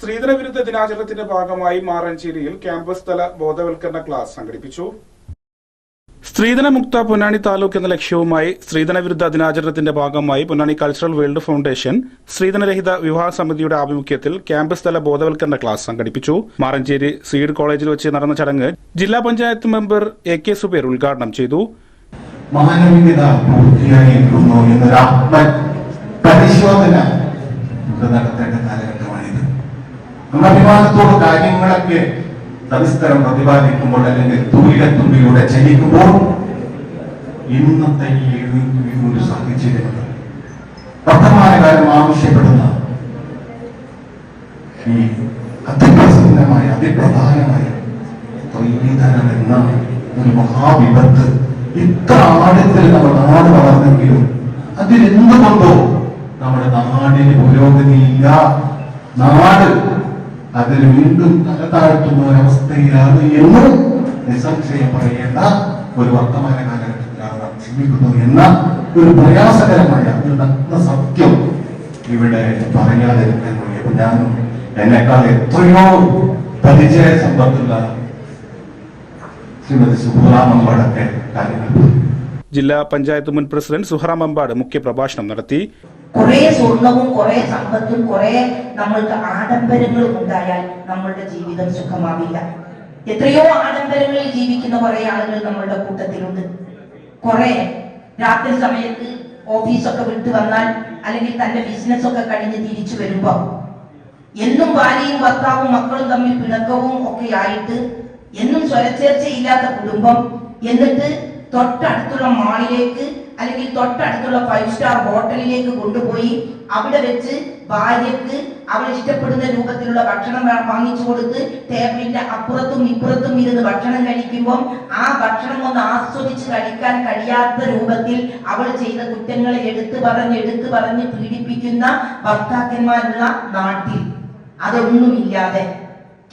സ്ത്രീധന വിരുദ്ധ ദിനാചരണത്തിന്റെ ഭാഗമായി മാറഞ്ചേരിയിൽ ക്യാമ്പസ് തല ബോധവൽക്കരണ ക്ലാസ് സംഘടിപ്പിച്ചു. സ്ത്രീധനമുക്ത പൊന്നാനി താലൂക്ക് എന്ന ലക്ഷ്യവുമായി സ്ത്രീധന വിരുദ്ധ ദിനാചരണത്തിന്റെ ഭാഗമായി പൊന്നാനി കൾച്ചറൽ വേൾഡ് ഫൗണ്ടേഷൻ സ്ത്രീധനരഹിത വിവാഹ സമിതിയുടെ ആഭിമുഖ്യത്തിൽ ക്യാമ്പസ് തല ബോധവൽക്കരണ ക്ലാസ് സംഘടിപ്പിച്ചു. മാറഞ്ചേരി സീഡ് കോളേജിൽ വെച്ച് നടന്ന ചടങ്ങ് ജില്ലാ panchayat member A K Zubair ഉദ്ഘാടനം ചെയ്തു. മാനവികത പൂർത്തിയായിരിക്കുന്നു എന്നൊരു ആത്മ പരിശോധന നമുക്ക് നടത്തേണ്ടത് അഭിമാനത്തോട് കാര്യങ്ങളൊക്കെ സവിസ്തരം പ്രതിപാദിക്കുമ്പോൾ അല്ലെങ്കിൽ തൂലികത്തുമ്പിലൂടെ ചലിക്കുമ്പോൾ ഇന്നത്തെ ഈ ഒരു സാഹചര്യമുണ്ട് വർത്തമാനകാലം ആവശ്യപ്പെടുന്ന ഈ അതിപ്രസന്നമായ അതിപ്രധാനമായ ത്രിവിധനം എന്ന ഒരു മഹാവിപത്ത് ഇത്ര ആഴത്തിൽ നമ്മുടെ നാട് വളർന്നെങ്കിലും അതിലെന്തുകൊണ്ടോ നമ്മുടെ നാടിന് പുരോഗതിയില്ല. നാട് അതിൽ വീണ്ടും തല താഴ്ത്തുന്ന ഒരവസ്ഥയിലാണ് എന്ന് നിസ്സംശയം പറയേണ്ട ഒരു വർത്തമാന കാലഘട്ടത്തിലാണ് നാം ജീവിക്കുന്നത് എന്ന ഒരു പ്രയാസകരമായ ഒരു നഗ്ന സത്യം ഇവിടെ പറയാതിരിക്കാൻ അപ്പൊ ഞാനും എന്നെക്കാൾ എത്രയോ പരിചയ സമ്പത്തുള്ള ശ്രീമതി സുബ്രഹ്മണ്യത്തെ കാര്യങ്ങൾ പറഞ്ഞു. ജില്ലാ പഞ്ചായത്ത് മുൻ പ്രസിഡന്റ് സുഹറാം അമ്പാട് മുഖ്യപ്രഭാഷണം നടത്തി കുറെ സ്വർണവും കുറെ സമ്പത്തും കുറെ നമ്മൾക്ക് ആഡംബരങ്ങളും ഉണ്ടായാൽ നമ്മളുടെ ജീവിതം സുഖമാവില്ല. എത്രയോ ആഡംബരങ്ങളിൽ ജീവിക്കുന്ന കുറെ ആളുകൾ നമ്മളുടെ കൂട്ടത്തിലുണ്ട്. കുറെ. രാത്രി സമയത്ത് ഓഫീസൊക്കെ വിട്ടു വന്നാൽ അല്ലെങ്കിൽ തന്റെ ബിസിനസ് ഒക്കെ കഴിഞ്ഞ് തിരിച്ചു വരുമ്പോ എന്നും ഭാര്യയും ഭർത്താവും മക്കളും തമ്മിൽ പിണക്കവും ഒക്കെ ആയിട്ട് എന്നും സ്വരച്ചേർച്ചയില്ലാത്ത കുടുംബം എന്നിട്ട് തൊട്ടടുത്തുള്ള മാളിലേക്ക് അല്ലെങ്കിൽ തൊട്ടടുത്തുള്ള ഫൈവ് സ്റ്റാർ ഹോട്ടലിലേക്ക് കൊണ്ടുപോയി അവിടെ വെച്ച് ഭാര്യക്ക് അവൾ ഇഷ്ടപ്പെടുന്ന രൂപത്തിലുള്ള ഭക്ഷണം വാങ്ങിച്ചു കൊടുത്ത് ടേബിളിന്റെ അപ്പുറത്തും ഇപ്പുറത്തും ഇരുന്ന് ഭക്ഷണം കഴിക്കുമ്പോൾ ആ ഭക്ഷണം ഒന്ന് ആസ്വദിച്ച് കഴിക്കാൻ കഴിയാത്ത രൂപത്തിൽ അവൾ ചെയ്ത കുറ്റങ്ങളെ എടുത്തു പറഞ്ഞ് എടുത്തു പറഞ്ഞ് പീഡിപ്പിക്കുന്ന ഭർത്താക്കന്മാരുള്ള നാട്ടിൽ. അതൊന്നുമില്ലാതെ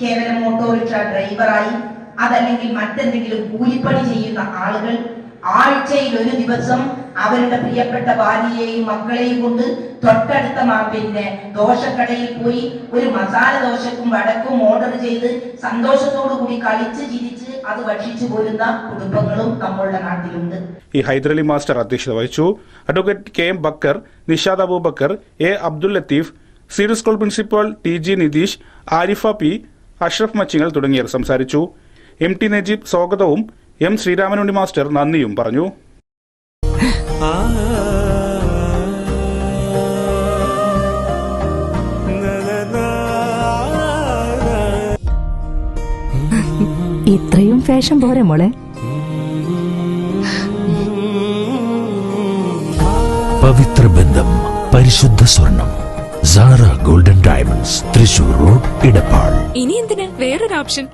കേവലം ഓട്ടോറിക്ഷ ഡ്രൈവറായി അതല്ലെങ്കിൽ മറ്റെന്തെങ്കിലും കൂലിപ്പണി ചെയ്യുന്ന ആളുകൾ ആഴ്ചയിൽ ഒരു ദിവസം അവരുടെ പ്രിയപ്പെട്ട ഭാര്യയെയും മക്കളെയും കൊണ്ട് തൊട്ടടുത്ത മാപ്പിന്റെ ദോശക്കടയിൽ പോയി ഒരു മസാല ദോശക്കും വടക്കും ഓർഡർ ചെയ്ത് സന്തോഷത്തോടു കൂടി കളിച്ച് ചിരിച്ച് അത് ഭക്ഷിച്ചു പോരുന്ന കുടുംബങ്ങളും നമ്മളുടെ നാട്ടിലുണ്ട്. ഈ ഹൈദരലി മാസ്റ്റർ അധ്യക്ഷത വഹിച്ചു. Advocate K M Bakkar Nishad Abubakkar A Abdul Latheef seed school principal T G Nitheesh Arifa P Ashraf Machingal തുടങ്ങിയവർ സംസാരിച്ചു. എം ടി നജീബ് സ്വാഗതവും എം ശ്രീരാമനുണ്ണി മാസ്റ്റർ നന്ദിയും പറഞ്ഞു. ഇത്രയും ഫാഷൻ പോരെ മോളെ. പവിത്ര ബന്ധം പരിശുദ്ധ സ്വർണം Sara golden diamonds Thrissur road Edappal. ഇനി എന്തിന്? വേറൊരു ഓപ്ഷൻ.